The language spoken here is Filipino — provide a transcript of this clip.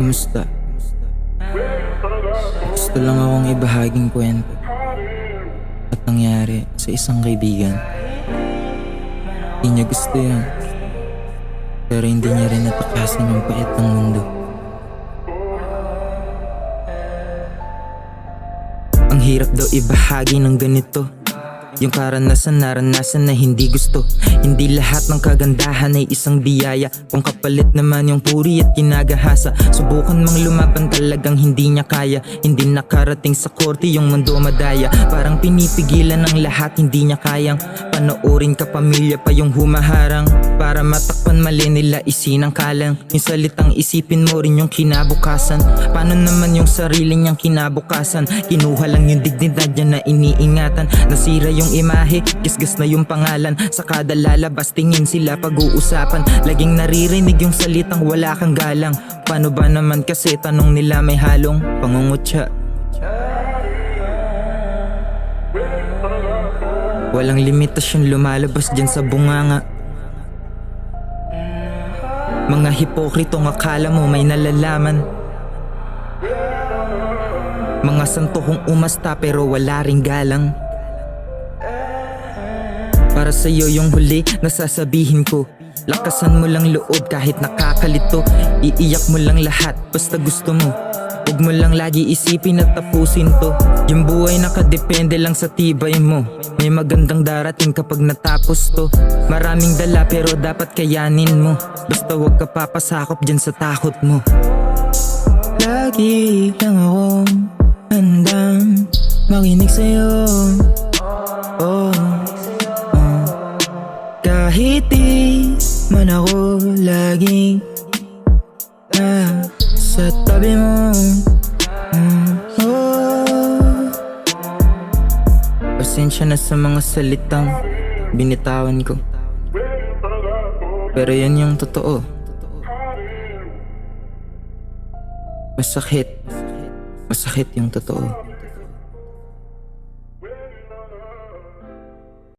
Kumusta? Gusto lang akong ibahaging kwento at nangyari sa isang kaibigan. Hindi niya gusto yan. Pero hindi niya rin natakasan yung pait ng mundo. Ang hirap daw ibahagi ng ganito Yung karanasan naranasan na hindi gusto. Hindi lahat ng kagandahan ay isang biyaya. Kung kapalit naman yung puri at kinagahasa Subukan mang lumaban talagang hindi niya kaya. Hindi nakarating sa korte yung mundo madaya. Parang pinipigilan ng lahat hindi niya kayang. Panoorin ka pamilya pa yung humaharang. Para matakpan mali nila isinang kalang. Yung salitang isipin mo rin yung kinabukasan. Paano naman yung sarili niyang kinabukasan? Kinuha lang yung dignidad niya na iniingatan. Nasira yung imahe, gisgas na yung pangalan Sa kada lalabas tingin sila pag-uusapan. Laging naririnig yung salitang wala kang galang. Paano ba naman kasi tanong nila may halong pangungutya? Walang limitasyon lumalabas dyan sa bunganga. Mga hipokritong akala mo may nalalaman. Mga santuhong umasta pero wala ring galang Para sa'yo yung huli na sasabihin ko. Lakasan mo lang loob kahit nakakalito. Iiyak mo lang lahat basta gusto mo. Huwag mo lang lagi isipin at tapusin to. Yung buhay nakadepende lang sa tibay mo. May magandang darating kapag natapos to. Maraming dala pero dapat kayanin mo. Basta huwag ka papasakop dyan sa takot mo. Lagi lang akong handang makinig sa'yo di man ako laging ah, sa tabi mo. Oh. Pasensya na sa mga salitang binitawan ko. Pero yan yung totoo. Masakit. Masakit yung totoo